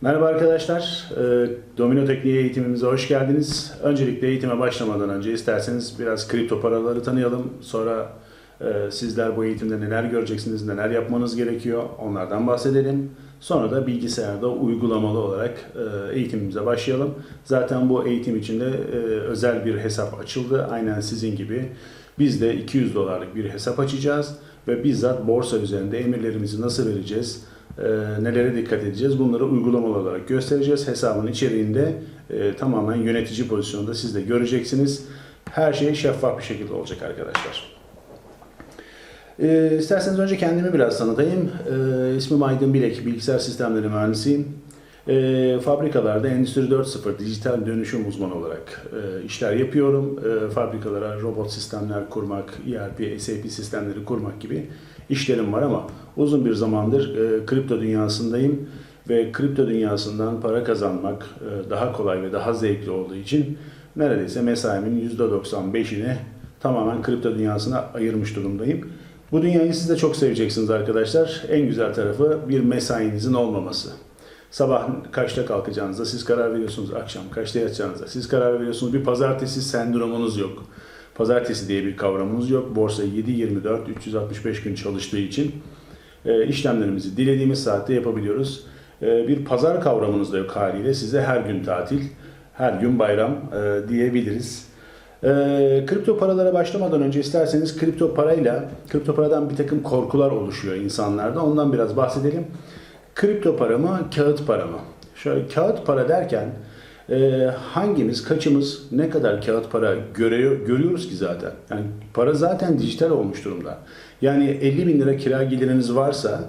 Merhaba arkadaşlar, Ee, Domino Tekniği eğitimimize hoş geldiniz. Öncelikle eğitime başlamadan önce isterseniz biraz kripto paraları tanıyalım. Sonra e, sizler bu eğitimde neler göreceksiniz, neler yapmanız gerekiyor onlardan bahsedelim. Sonra da bilgisayarda uygulamalı olarak e, eğitimimize başlayalım. Zaten bu eğitim içinde e, özel bir hesap açıldı. Aynen sizin gibi biz de 200 dolarlık bir hesap açacağız ve bizzat borsa üzerinde emirlerimizi nasıl vereceğiz, e, nelere dikkat edeceğiz bunları uygulamalı olarak göstereceğiz. Hesabın içeriğinde e, tamamen yönetici pozisyonunda siz de göreceksiniz. Her şey şeffaf bir şekilde olacak arkadaşlar. E, isterseniz önce kendimi biraz tanıtayım. E, ismim Aydın Bilek, bilgisayar sistemleri mühendisiyim. E, fabrikalarda Endüstri 4.0 dijital dönüşüm uzmanı olarak e, işler yapıyorum. E, fabrikalara robot sistemler kurmak, ERP, SAP sistemleri kurmak gibi işlerim var ama uzun bir zamandır e, kripto dünyasındayım ve kripto dünyasından para kazanmak e, daha kolay ve daha zevkli olduğu için neredeyse mesaimin %95'ini tamamen kripto dünyasına ayırmış durumdayım. Bu dünyayı siz de çok seveceksiniz arkadaşlar. En güzel tarafı bir mesainizin olmaması. Sabah kaçta kalkacağınıza siz karar veriyorsunuz. Akşam kaçta yatacağınıza siz karar veriyorsunuz. Bir pazartesi sendromunuz yok. Pazartesi diye bir kavramımız yok. Borsa 7-24, 365 gün çalıştığı için işlemlerimizi dilediğimiz saatte yapabiliyoruz. E, bir pazar kavramınız da yok haliyle. Size her gün tatil, her gün bayram e, diyebiliriz. E, kripto paralara başlamadan önce isterseniz kripto parayla, kripto paradan bir takım korkular oluşuyor insanlarda. Ondan biraz bahsedelim. Kripto para mı, kağıt para mı? Şöyle kağıt para derken e, hangimiz, kaçımız ne kadar kağıt para görüyor, görüyoruz ki zaten? Yani para zaten dijital olmuş durumda. Yani 50 bin lira kira geliriniz varsa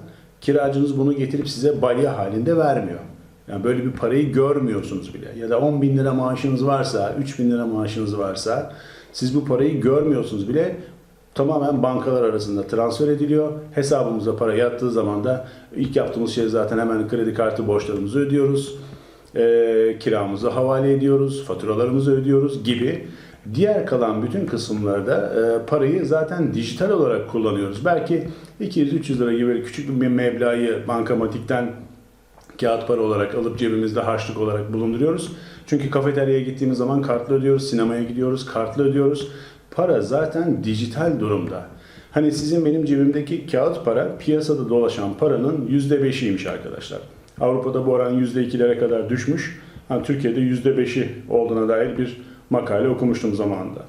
kiracınız bunu getirip size balya halinde vermiyor. Yani böyle bir parayı görmüyorsunuz bile. Ya da 10 bin lira maaşınız varsa, 3 bin lira maaşınız varsa siz bu parayı görmüyorsunuz bile tamamen bankalar arasında transfer ediliyor. Hesabımıza para yattığı zaman da ilk yaptığımız şey zaten hemen kredi kartı borçlarımızı ödüyoruz. E, kiramızı havale ediyoruz, faturalarımızı ödüyoruz gibi. Diğer kalan bütün kısımlarda e, parayı zaten dijital olarak kullanıyoruz. Belki 200-300 lira gibi küçük bir meblağı bankamatikten kağıt para olarak alıp cebimizde harçlık olarak bulunduruyoruz. Çünkü kafeteryaya gittiğimiz zaman kartla ödüyoruz, sinemaya gidiyoruz, kartla ödüyoruz. Para zaten dijital durumda. Hani sizin benim cebimdeki kağıt para piyasada dolaşan paranın %5'iymiş arkadaşlar. Avrupa'da bu oran %2'lere kadar düşmüş. Ha, Türkiye'de %5'i olduğuna dair bir makale okumuştum zamanında.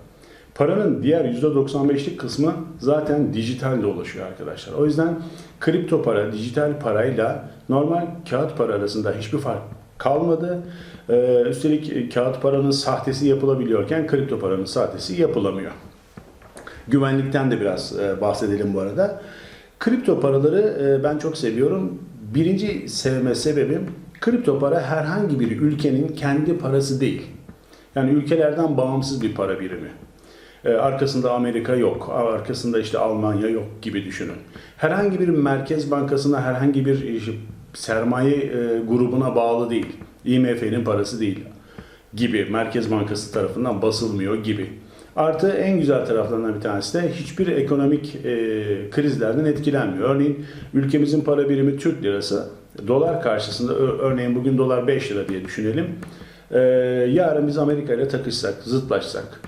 Paranın diğer %95'lik kısmı zaten dijital dolaşıyor arkadaşlar. O yüzden kripto para, dijital parayla normal kağıt para arasında hiçbir fark kalmadı. Ee, üstelik kağıt paranın sahtesi yapılabiliyorken kripto paranın sahtesi yapılamıyor. Güvenlikten de biraz e, bahsedelim bu arada. Kripto paraları e, ben çok seviyorum. Birinci sevme sebebim kripto para herhangi bir ülkenin kendi parası değil. Yani ülkelerden bağımsız bir para birimi. Ee, arkasında Amerika yok, arkasında işte Almanya yok gibi düşünün. Herhangi bir merkez bankasına, herhangi bir işte, sermaye e, grubuna bağlı değil. IMF'nin parası değil gibi. Merkez Bankası tarafından basılmıyor gibi. Artı en güzel taraflarından bir tanesi de hiçbir ekonomik e, krizlerden etkilenmiyor. Örneğin ülkemizin para birimi Türk lirası. Dolar karşısında örneğin bugün dolar 5 lira diye düşünelim. Ee, yarın biz Amerika ile takışsak, zıtlaşsak,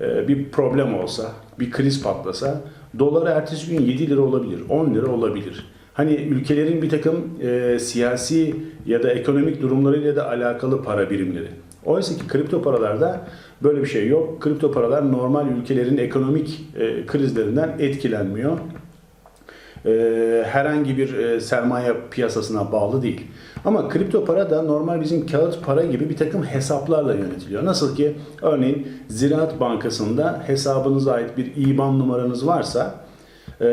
e, bir problem olsa, bir kriz patlasa dolar ertesi gün 7 lira olabilir, 10 lira olabilir. Hani ülkelerin bir takım e, siyasi ya da ekonomik durumlarıyla da alakalı para birimleri. Oysa ki kripto paralarda böyle bir şey yok. Kripto paralar normal ülkelerin ekonomik e, krizlerinden etkilenmiyor. E, herhangi bir e, sermaye piyasasına bağlı değil. Ama kripto para da normal bizim kağıt para gibi bir takım hesaplarla yönetiliyor. Nasıl ki örneğin Ziraat Bankası'nda hesabınıza ait bir IBAN numaranız varsa e,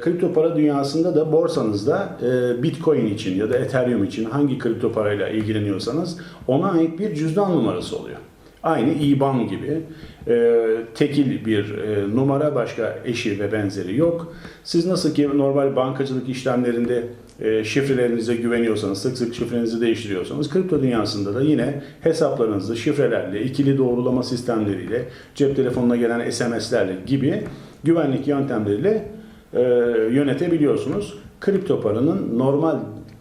kripto para dünyasında da borsanızda e, Bitcoin için ya da Ethereum için hangi kripto parayla ilgileniyorsanız ona ait bir cüzdan numarası oluyor. Aynı IBAN gibi e, tekil bir e, numara başka eşi ve benzeri yok. Siz nasıl ki normal bankacılık işlemlerinde e, şifrelerinize güveniyorsanız, sık sık şifrenizi değiştiriyorsanız kripto dünyasında da yine hesaplarınızı şifrelerle, ikili doğrulama sistemleriyle, cep telefonuna gelen SMS'lerle gibi güvenlik yöntemleriyle e, yönetebiliyorsunuz. Kripto paranın normal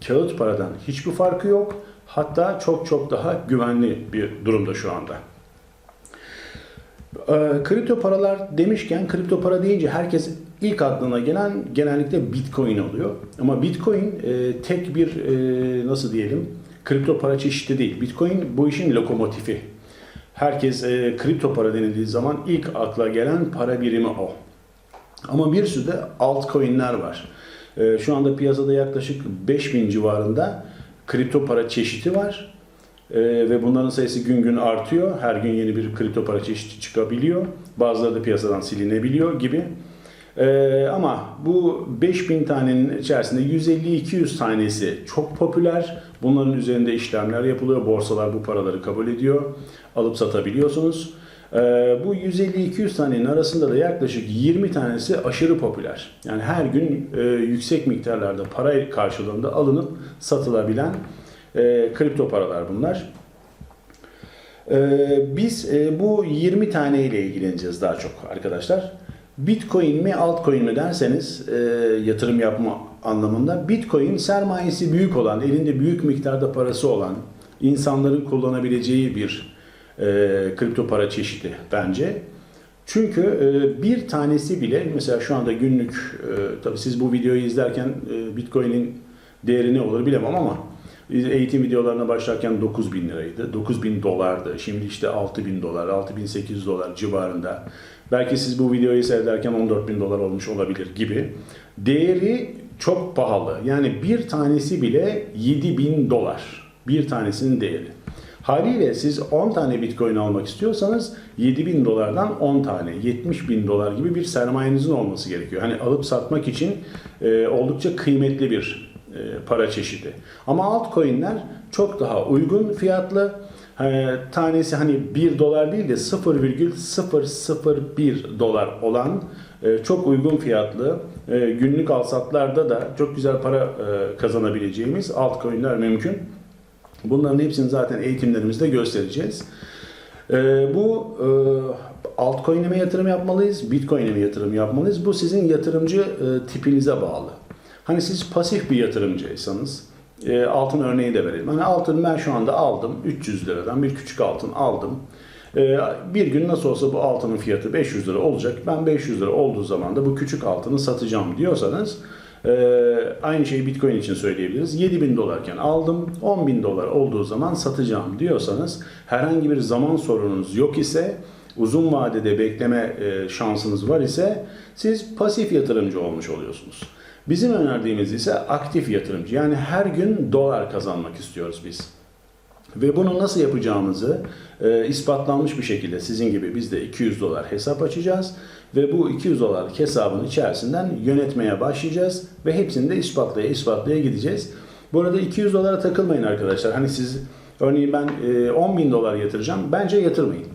kağıt paradan hiçbir farkı yok. Hatta çok çok daha güvenli bir durumda şu anda. Ee, kripto paralar demişken kripto para deyince herkes ilk aklına gelen genellikle Bitcoin oluyor. Ama Bitcoin e, tek bir e, nasıl diyelim kripto para çeşidi değil. Bitcoin bu işin lokomotifi. Herkes e, kripto para denildiği zaman ilk akla gelen para birimi o. Ama bir sürü de altcoin'ler var. Şu anda piyasada yaklaşık 5000 civarında kripto para çeşidi var. Ee, ve bunların sayısı gün gün artıyor. Her gün yeni bir kripto para çeşidi çıkabiliyor. Bazıları da piyasadan silinebiliyor gibi. Ee, ama bu 5000 tanenin içerisinde 150-200 tanesi çok popüler. Bunların üzerinde işlemler yapılıyor. Borsalar bu paraları kabul ediyor. Alıp satabiliyorsunuz. Ee, bu 150-200 tanenin arasında da yaklaşık 20 tanesi aşırı popüler. Yani her gün e, yüksek miktarlarda para karşılığında alınıp satılabilen e, kripto paralar bunlar. E, biz e, bu 20 tane ile ilgileneceğiz daha çok arkadaşlar. Bitcoin mi altcoin mi derseniz e, yatırım yapma anlamında Bitcoin sermayesi büyük olan, elinde büyük miktarda parası olan, insanların kullanabileceği bir e, kripto para çeşidi bence. Çünkü e, bir tanesi bile mesela şu anda günlük e, tabii siz bu videoyu izlerken e, Bitcoin'in değeri ne olur bilemem ama eğitim videolarına başlarken 9 bin liraydı. 9 bin dolardı. Şimdi işte 6 bin dolar, 6800 dolar civarında. Belki siz bu videoyu seyrederken 14 bin dolar olmuş olabilir gibi. Değeri çok pahalı. Yani bir tanesi bile 7 bin dolar. Bir tanesinin değeri. Haliyle siz 10 tane bitcoin almak istiyorsanız 7 bin dolardan 10 tane 70 bin dolar gibi bir sermayenizin olması gerekiyor. Hani alıp satmak için e, oldukça kıymetli bir para çeşidi. Ama altcoin'ler çok daha uygun fiyatlı. E, tanesi hani 1 dolar değil de 0,001 dolar olan e, çok uygun fiyatlı e, günlük alsatlarda da çok güzel para e, kazanabileceğimiz altcoin'ler mümkün. Bunların hepsini zaten eğitimlerimizde göstereceğiz. E, bu e, altcoin'e mi yatırım yapmalıyız, bitcoin'e mi yatırım yapmalıyız? Bu sizin yatırımcı e, tipinize bağlı. Hani siz pasif bir yatırımcıysanız e, altın örneği de verelim. Hani altın ben şu anda aldım 300 liradan bir küçük altın aldım. E, bir gün nasıl olsa bu altının fiyatı 500 lira olacak. Ben 500 lira olduğu zaman da bu küçük altını satacağım diyorsanız e, aynı şeyi Bitcoin için söyleyebiliriz. 7 bin dolarken aldım 10 bin dolar olduğu zaman satacağım diyorsanız herhangi bir zaman sorununuz yok ise uzun vadede bekleme e, şansınız var ise siz pasif yatırımcı olmuş oluyorsunuz. Bizim önerdiğimiz ise aktif yatırımcı. Yani her gün dolar kazanmak istiyoruz biz. Ve bunu nasıl yapacağımızı e, ispatlanmış bir şekilde sizin gibi biz de 200 dolar hesap açacağız. Ve bu 200 dolarlık hesabın içerisinden yönetmeye başlayacağız. Ve hepsini de ispatlaya ispatlaya gideceğiz. Bu arada 200 dolara takılmayın arkadaşlar. Hani siz örneğin ben e, 10 bin dolar yatıracağım. Bence yatırmayın.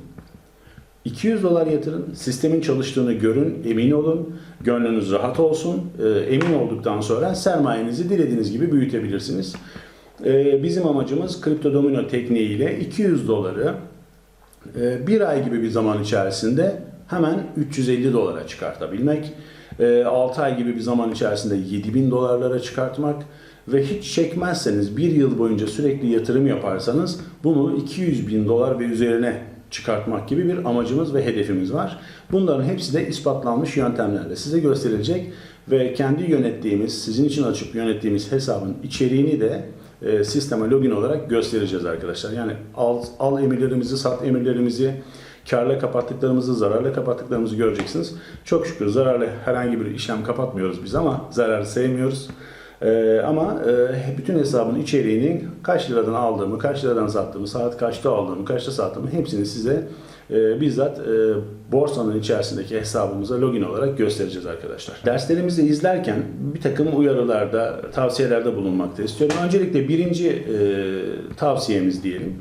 200 dolar yatırın, sistemin çalıştığını görün, emin olun, gönlünüz rahat olsun. E, emin olduktan sonra sermayenizi dilediğiniz gibi büyütebilirsiniz. E, bizim amacımız kripto domino tekniğiyle 200 doları e, bir ay gibi bir zaman içerisinde hemen 350 dolara çıkartabilmek. E, 6 ay gibi bir zaman içerisinde 7000 dolarlara çıkartmak ve hiç çekmezseniz bir yıl boyunca sürekli yatırım yaparsanız bunu 200 bin dolar ve üzerine çıkartmak gibi bir amacımız ve hedefimiz var. Bunların hepsi de ispatlanmış yöntemlerle size gösterilecek ve kendi yönettiğimiz, sizin için açıp yönettiğimiz hesabın içeriğini de e, sisteme login olarak göstereceğiz arkadaşlar. Yani al, al emirlerimizi, sat emirlerimizi, karla kapattıklarımızı, zararla kapattıklarımızı göreceksiniz. Çok şükür zararla herhangi bir işlem kapatmıyoruz biz ama zararı sevmiyoruz. Ee, ama e, bütün hesabın içeriğini kaç liradan aldığımı, kaç liradan sattığımı, saat kaçta aldığımı, kaçta sattığımı hepsini size e, bizzat e, borsanın içerisindeki hesabımıza login olarak göstereceğiz arkadaşlar. Derslerimizi izlerken bir takım uyarılarda, tavsiyelerde bulunmakta istiyorum. Öncelikle birinci e, tavsiyemiz diyelim.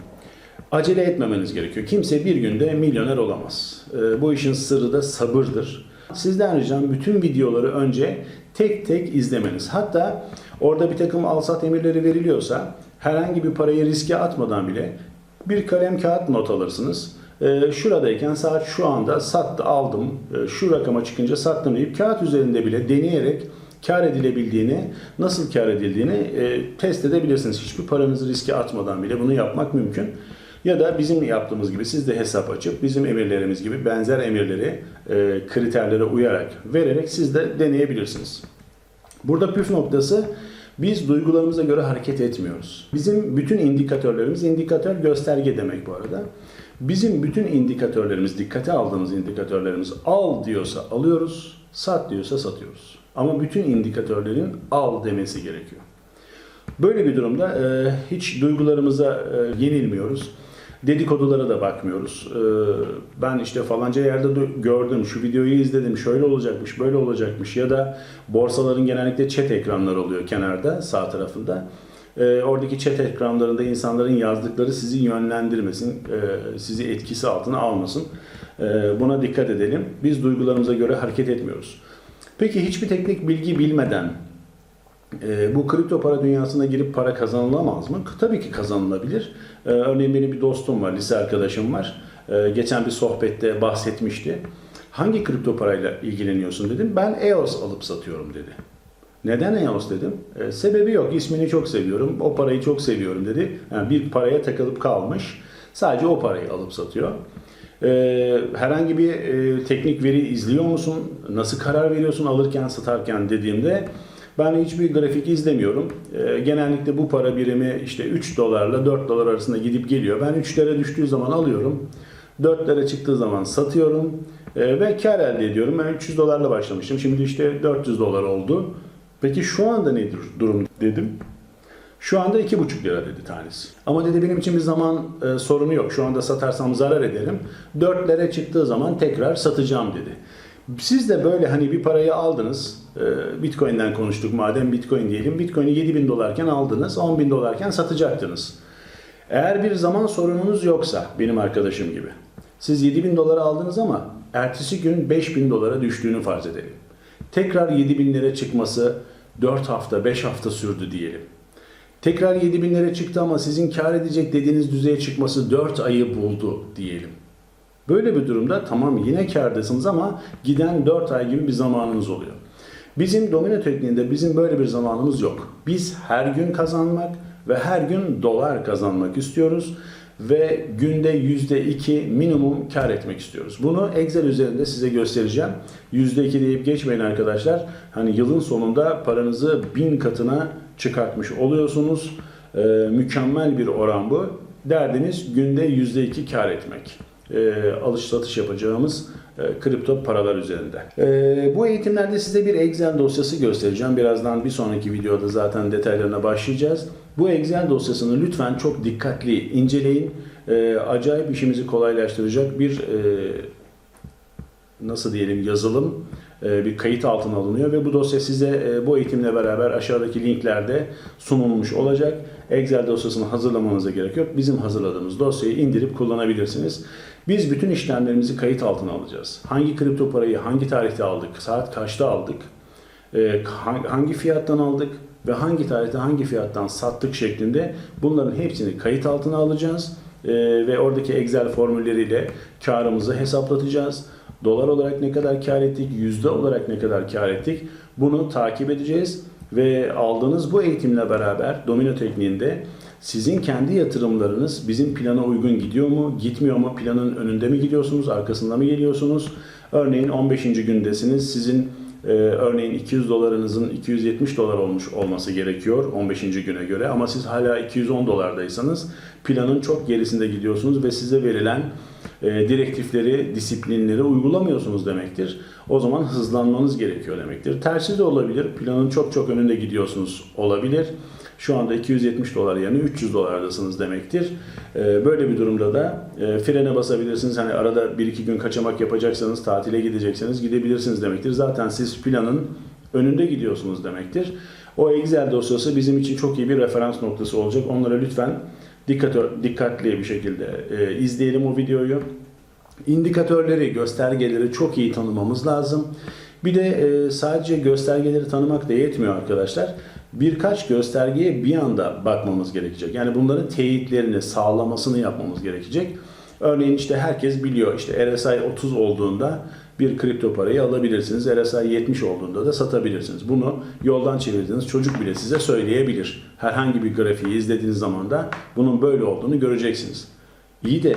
Acele etmemeniz gerekiyor. Kimse bir günde milyoner olamaz. Bu işin sırrı da sabırdır. Sizden ricam bütün videoları önce tek tek izlemeniz. Hatta orada bir takım alsat emirleri veriliyorsa herhangi bir parayı riske atmadan bile bir kalem kağıt not alırsınız. Ee, şuradayken saat şu anda sattı aldım, ee, şu rakama çıkınca sattım deyip kağıt üzerinde bile deneyerek kar edilebildiğini, nasıl kar edildiğini e, test edebilirsiniz. Hiçbir paranızı riske atmadan bile bunu yapmak mümkün. Ya da bizim yaptığımız gibi siz de hesap açıp bizim emirlerimiz gibi benzer emirleri e, kriterlere uyarak vererek siz de deneyebilirsiniz. Burada püf noktası biz duygularımıza göre hareket etmiyoruz. Bizim bütün indikatörlerimiz, indikatör gösterge demek bu arada. Bizim bütün indikatörlerimiz, dikkate aldığımız indikatörlerimiz al diyorsa alıyoruz, sat diyorsa satıyoruz. Ama bütün indikatörlerin al demesi gerekiyor. Böyle bir durumda e, hiç duygularımıza e, yenilmiyoruz. Dedikodulara da bakmıyoruz. E, ben işte falanca yerde gördüm, şu videoyu izledim, şöyle olacakmış, böyle olacakmış ya da borsaların genellikle chat ekranları oluyor kenarda, sağ tarafında. E, oradaki chat ekranlarında insanların yazdıkları sizi yönlendirmesin, e, sizi etkisi altına almasın. Buna dikkat edelim. Biz duygularımıza göre hareket etmiyoruz. Peki hiçbir teknik bilgi bilmeden e, bu kripto para dünyasına girip para kazanılamaz mı? Tabii ki kazanılabilir. E, örneğin benim bir dostum var, lise arkadaşım var. E, geçen bir sohbette bahsetmişti. Hangi kripto parayla ilgileniyorsun dedim. Ben EOS alıp satıyorum dedi. Neden EOS dedim. E, sebebi yok. İsmini çok seviyorum. O parayı çok seviyorum dedi. Yani bir paraya takılıp kalmış. Sadece o parayı alıp satıyor. Herhangi bir e, teknik veri izliyor musun? Nasıl karar veriyorsun alırken satarken dediğimde ben hiçbir grafik izlemiyorum. E, genellikle bu para birimi işte 3 dolarla 4 dolar arasında gidip geliyor. Ben 3 lira düştüğü zaman alıyorum. 4 lira çıktığı zaman satıyorum. E, ve kar elde ediyorum. Ben 300 dolarla başlamıştım. Şimdi işte 400 dolar oldu. Peki şu anda nedir durum dedim. Şu anda 2,5 lira dedi tanesi. Ama dedi benim için bir zaman e, sorunu yok. Şu anda satarsam zarar ederim. 4 lira çıktığı zaman tekrar satacağım dedi. Siz de böyle hani bir parayı aldınız. e, Bitcoin'den konuştuk madem Bitcoin diyelim. Bitcoin'i 7 bin dolarken aldınız. 10 bin dolarken satacaktınız. Eğer bir zaman sorununuz yoksa benim arkadaşım gibi. Siz 7 bin dolara aldınız ama ertesi gün 5 bin dolara düştüğünü farz edelim. Tekrar 7 binlere çıkması 4 hafta 5 hafta sürdü diyelim. Tekrar 7 binlere çıktı ama sizin kar edecek dediğiniz düzeye çıkması 4 ayı buldu diyelim. Böyle bir durumda tamam yine kârdasınız ama giden 4 ay gibi bir zamanınız oluyor. Bizim domino tekniğinde bizim böyle bir zamanımız yok. Biz her gün kazanmak ve her gün dolar kazanmak istiyoruz ve günde %2 minimum kar etmek istiyoruz. Bunu Excel üzerinde size göstereceğim. %2 deyip geçmeyin arkadaşlar. Hani yılın sonunda paranızı bin katına çıkartmış oluyorsunuz. Ee, mükemmel bir oran bu. Derdiniz günde %2 kar etmek. Ee, alış satış yapacağımız e, kripto paralar üzerinde. Ee, bu eğitimlerde size bir Excel dosyası göstereceğim. Birazdan bir sonraki videoda zaten detaylarına başlayacağız. Bu Excel dosyasını lütfen çok dikkatli inceleyin. Ee, acayip işimizi kolaylaştıracak bir e, nasıl diyelim yazılım e, bir kayıt altına alınıyor ve bu dosya size e, bu eğitimle beraber aşağıdaki linklerde sunulmuş olacak. Excel dosyasını hazırlamanıza gerek yok. Bizim hazırladığımız dosyayı indirip kullanabilirsiniz. Biz bütün işlemlerimizi kayıt altına alacağız. Hangi kripto parayı hangi tarihte aldık, saat kaçta aldık, e, hangi fiyattan aldık ve hangi tarihte hangi fiyattan sattık şeklinde bunların hepsini kayıt altına alacağız. E, ve oradaki Excel formülleriyle karımızı hesaplatacağız. Dolar olarak ne kadar kar ettik, yüzde olarak ne kadar kar ettik bunu takip edeceğiz. Ve aldığınız bu eğitimle beraber domino tekniğinde sizin kendi yatırımlarınız bizim plana uygun gidiyor mu, gitmiyor mu, planın önünde mi gidiyorsunuz, arkasında mı geliyorsunuz? Örneğin 15. gündesiniz, sizin e, örneğin 200 dolarınızın 270 dolar olmuş olması gerekiyor 15. güne göre ama siz hala 210 dolardaysanız planın çok gerisinde gidiyorsunuz ve size verilen e, direktifleri, disiplinleri uygulamıyorsunuz demektir. O zaman hızlanmanız gerekiyor demektir. Tersi de olabilir. Planın çok çok önünde gidiyorsunuz olabilir. Şu anda 270 dolar yerine 300 dolardasınız demektir. E, böyle bir durumda da e, frene basabilirsiniz. Hani arada 1-2 gün kaçamak yapacaksanız, tatile gidecekseniz gidebilirsiniz demektir. Zaten siz planın önünde gidiyorsunuz demektir. O Excel dosyası bizim için çok iyi bir referans noktası olacak. Onlara lütfen dikkat, dikkatli bir şekilde e, izleyelim o videoyu. İndikatörleri, göstergeleri çok iyi tanımamız lazım. Bir de e, sadece göstergeleri tanımak da yetmiyor arkadaşlar. Birkaç göstergeye bir anda bakmamız gerekecek. Yani bunların teyitlerini, sağlamasını yapmamız gerekecek. Örneğin işte herkes biliyor işte RSI 30 olduğunda bir kripto parayı alabilirsiniz. RSI 70 olduğunda da satabilirsiniz. Bunu yoldan çevirdiğiniz çocuk bile size söyleyebilir. Herhangi bir grafiği izlediğiniz zaman da bunun böyle olduğunu göreceksiniz. İyi de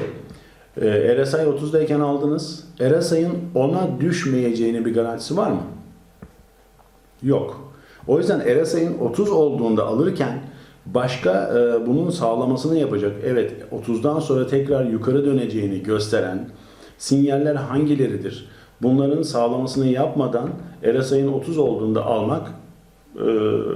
e, RSI 30'dayken aldınız. RSI'ın ona düşmeyeceğini bir garantisi var mı? Yok. O yüzden RSI'nin 30 olduğunda alırken başka e, bunun sağlamasını yapacak. Evet 30'dan sonra tekrar yukarı döneceğini gösteren sinyaller hangileridir? Bunların sağlamasını yapmadan RSI'nin 30 olduğunda almak e,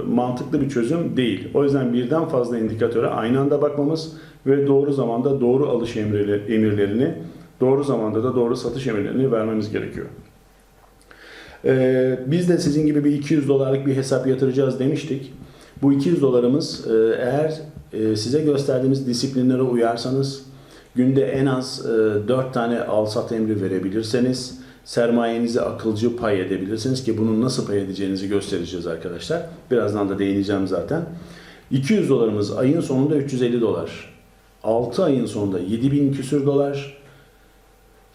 mantıklı bir çözüm değil. O yüzden birden fazla indikatöre aynı anda bakmamız ve doğru zamanda doğru alış emirleri- emirlerini, doğru zamanda da doğru satış emirlerini vermemiz gerekiyor. Ee, biz de sizin gibi bir 200 dolarlık bir hesap yatıracağız demiştik. Bu 200 dolarımız e, eğer e, size gösterdiğimiz disiplinlere uyarsanız günde en az e, 4 tane al sat emri verebilirseniz sermayenizi akılcı pay edebilirsiniz ki bunun nasıl pay edeceğinizi göstereceğiz arkadaşlar. Birazdan da değineceğim zaten. 200 dolarımız ayın sonunda 350 dolar. 6 ayın sonunda 7000 küsür dolar.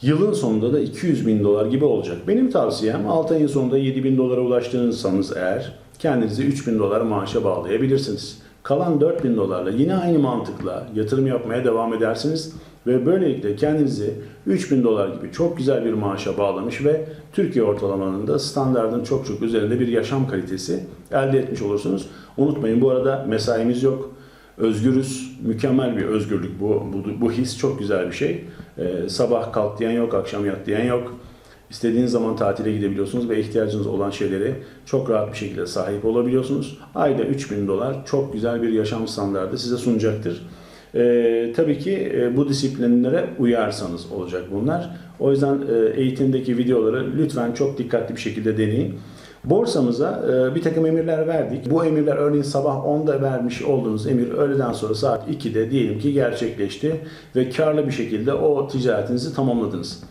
Yılın sonunda da 200 bin dolar gibi olacak. Benim tavsiyem 6 ayın sonunda 7 bin dolara ulaştığınızsanız eğer kendinizi 3 bin dolar maaşa bağlayabilirsiniz. Kalan 4 bin dolarla yine aynı mantıkla yatırım yapmaya devam edersiniz ve böylelikle kendinizi 3 bin dolar gibi çok güzel bir maaşa bağlamış ve Türkiye ortalamanın da standartın çok çok üzerinde bir yaşam kalitesi elde etmiş olursunuz. Unutmayın bu arada mesaimiz yok. Özgürüz, mükemmel bir özgürlük bu. Bu, bu his çok güzel bir şey. Ee, sabah kalk diyen yok, akşam yat diyen yok. İstediğiniz zaman tatile gidebiliyorsunuz ve ihtiyacınız olan şeyleri çok rahat bir şekilde sahip olabiliyorsunuz. Ayda 3000 dolar çok güzel bir yaşam standardı size sunacaktır. Ee, tabii ki e, bu disiplinlere uyarsanız olacak bunlar. O yüzden e, eğitimdeki videoları lütfen çok dikkatli bir şekilde deneyin. Borsamıza e, bir takım emirler verdik. Bu emirler örneğin sabah 10'da vermiş olduğunuz emir öğleden sonra saat 2'de diyelim ki gerçekleşti ve karlı bir şekilde o ticaretinizi tamamladınız.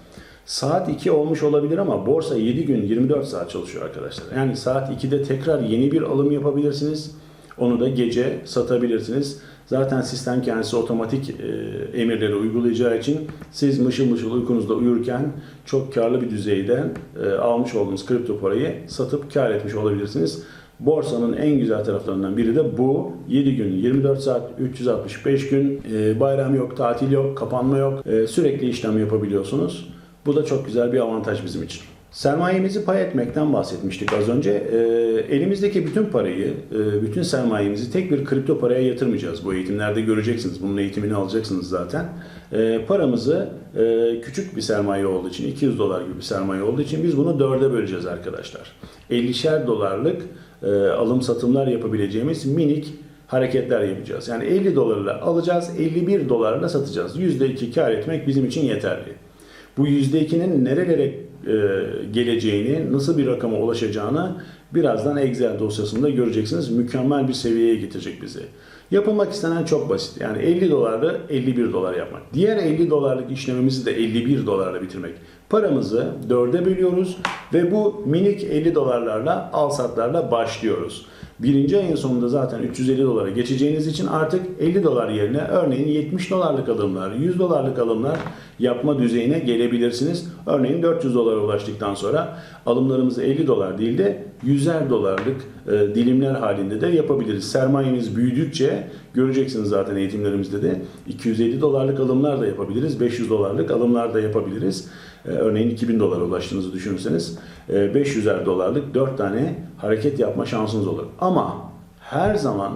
Saat 2 olmuş olabilir ama borsa 7 gün 24 saat çalışıyor arkadaşlar. Yani saat 2'de tekrar yeni bir alım yapabilirsiniz. Onu da gece satabilirsiniz. Zaten sistem kendisi otomatik e, emirleri uygulayacağı için siz mışıl mışıl uykunuzda uyurken çok karlı bir düzeyde e, almış olduğunuz kripto parayı satıp kar etmiş olabilirsiniz. Borsanın en güzel taraflarından biri de bu. 7 gün, 24 saat, 365 gün e, bayram yok, tatil yok, kapanma yok. E, sürekli işlem yapabiliyorsunuz. Bu da çok güzel bir avantaj bizim için. Sermayemizi pay etmekten bahsetmiştik az önce. E, elimizdeki bütün parayı, e, bütün sermayemizi tek bir kripto paraya yatırmayacağız. Bu eğitimlerde göreceksiniz. Bunun eğitimini alacaksınız zaten. E, paramızı e, küçük bir sermaye olduğu için, 200 dolar gibi bir sermaye olduğu için biz bunu dörde böleceğiz arkadaşlar. 50'şer dolarlık e, alım satımlar yapabileceğimiz minik hareketler yapacağız. Yani 50 dolarla alacağız, 51 dolarla satacağız. %2 kar etmek bizim için yeterli. Bu %2'nin nerelere geleceğini, nasıl bir rakama ulaşacağını birazdan Excel dosyasında göreceksiniz. Mükemmel bir seviyeye getirecek bizi. Yapılmak istenen çok basit. Yani 50 dolarla 51 dolar yapmak. Diğer 50 dolarlık işlemimizi de 51 dolarla bitirmek. Paramızı dörde bölüyoruz ve bu minik 50 dolarlarla al satlarla başlıyoruz. Birinci ayın sonunda zaten 350 dolara geçeceğiniz için artık 50 dolar yerine örneğin 70 dolarlık alımlar, 100 dolarlık alımlar yapma düzeyine gelebilirsiniz. Örneğin 400 dolara ulaştıktan sonra alımlarımızı 50 dolar değil de 100'er dolarlık e, dilimler halinde de yapabiliriz. Sermayemiz büyüdükçe göreceksiniz zaten eğitimlerimizde de 250 dolarlık alımlar da yapabiliriz, 500 dolarlık alımlar da yapabiliriz. E, örneğin 2000 dolara ulaştığınızı düşünürseniz e, 500'er dolarlık 4 tane hareket yapma şansınız olur. Ama her zaman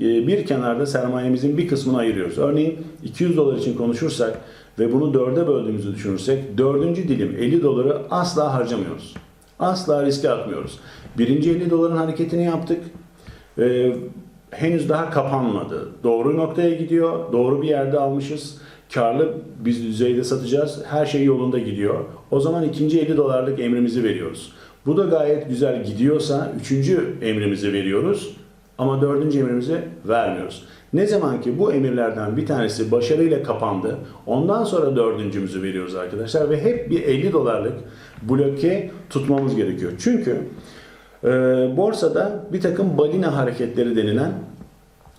e, bir kenarda sermayemizin bir kısmını ayırıyoruz. Örneğin 200 dolar için konuşursak ve bunu dörde böldüğümüzü düşünürsek dördüncü dilim 50 doları asla harcamıyoruz. Asla riske atmıyoruz. Birinci 50 doların hareketini yaptık. Ee, henüz daha kapanmadı. Doğru noktaya gidiyor. Doğru bir yerde almışız. Karlı biz düzeyde satacağız. Her şey yolunda gidiyor. O zaman ikinci 50 dolarlık emrimizi veriyoruz. Bu da gayet güzel gidiyorsa üçüncü emrimizi veriyoruz. Ama dördüncü emrimizi vermiyoruz. Ne zaman ki bu emirlerden bir tanesi başarıyla kapandı, ondan sonra dördüncümüzü veriyoruz arkadaşlar ve hep bir 50 dolarlık bloke tutmamız gerekiyor. Çünkü e, borsada bir takım balina hareketleri denilen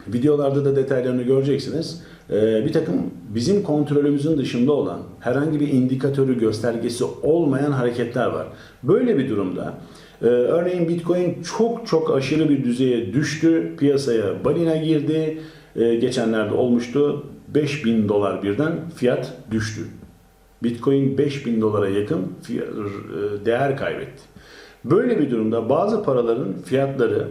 videolarda da detaylarını göreceksiniz. Ee, bir takım bizim kontrolümüzün dışında olan herhangi bir indikatörü göstergesi olmayan hareketler var. Böyle bir durumda e, örneğin Bitcoin çok çok aşırı bir düzeye düştü. Piyasaya balina girdi. E, geçenlerde olmuştu. 5000 dolar birden fiyat düştü. Bitcoin 5000 dolara yakın fiy- e, değer kaybetti. Böyle bir durumda bazı paraların fiyatları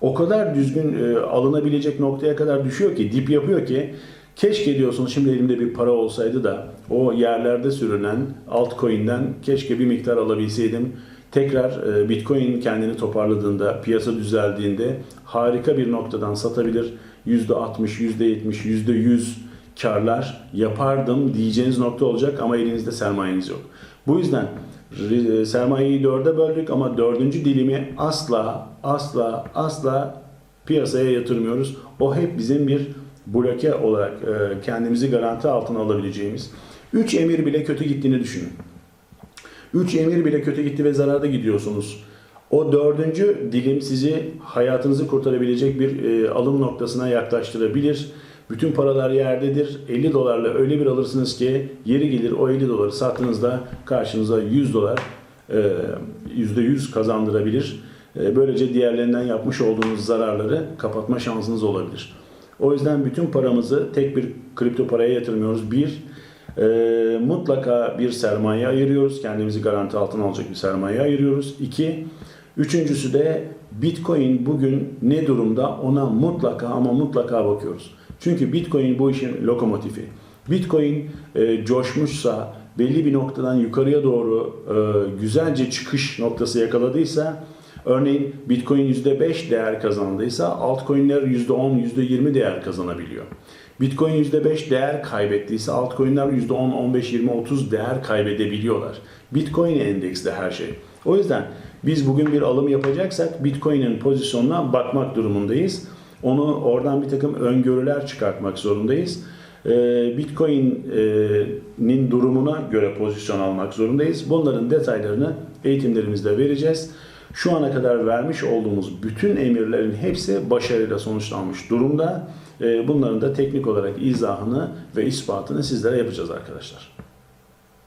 o kadar düzgün e, alınabilecek noktaya kadar düşüyor ki, dip yapıyor ki keşke diyorsunuz şimdi elimde bir para olsaydı da o yerlerde sürünen altcoin'den keşke bir miktar alabilseydim. Tekrar e, Bitcoin kendini toparladığında, piyasa düzeldiğinde harika bir noktadan satabilir. %60, %70, %100 karlar yapardım diyeceğiniz nokta olacak ama elinizde sermayeniz yok. Bu yüzden e, sermayeyi dörde böldük ama dördüncü dilimi asla asla asla piyasaya yatırmıyoruz. O hep bizim bir bloke olarak e, kendimizi garanti altına alabileceğimiz. 3 emir bile kötü gittiğini düşünün. 3 emir bile kötü gitti ve zararda gidiyorsunuz. O dördüncü dilim sizi hayatınızı kurtarabilecek bir e, alım noktasına yaklaştırabilir. Bütün paralar yerdedir. 50 dolarla öyle bir alırsınız ki yeri gelir o 50 doları sattığınızda karşınıza 100 dolar e, %100 kazandırabilir. E, Böylece diğerlerinden yapmış olduğunuz zararları kapatma şansınız olabilir. O yüzden bütün paramızı tek bir kripto paraya yatırmıyoruz. Bir, e, mutlaka bir sermaye ayırıyoruz. Kendimizi garanti altına alacak bir sermaye ayırıyoruz. İki, üçüncüsü de Bitcoin bugün ne durumda ona mutlaka ama mutlaka bakıyoruz. Çünkü Bitcoin bu işin lokomotifi. Bitcoin e, coşmuşsa, belli bir noktadan yukarıya doğru e, güzelce çıkış noktası yakaladıysa, örneğin Bitcoin %5 değer kazandıysa altcoin'ler %10, %20 değer kazanabiliyor. Bitcoin %5 değer kaybettiyse altcoin'ler %10, 15, 20, 30 değer kaybedebiliyorlar. Bitcoin endeksli her şey. O yüzden biz bugün bir alım yapacaksak Bitcoin'in pozisyonuna bakmak durumundayız. Onu oradan bir takım öngörüler çıkartmak zorundayız. Ee, Bitcoin'in durumuna göre pozisyon almak zorundayız. Bunların detaylarını eğitimlerimizde vereceğiz. Şu ana kadar vermiş olduğumuz bütün emirlerin hepsi başarıyla sonuçlanmış durumda. Ee, Bunların da teknik olarak izahını ve ispatını sizlere yapacağız arkadaşlar.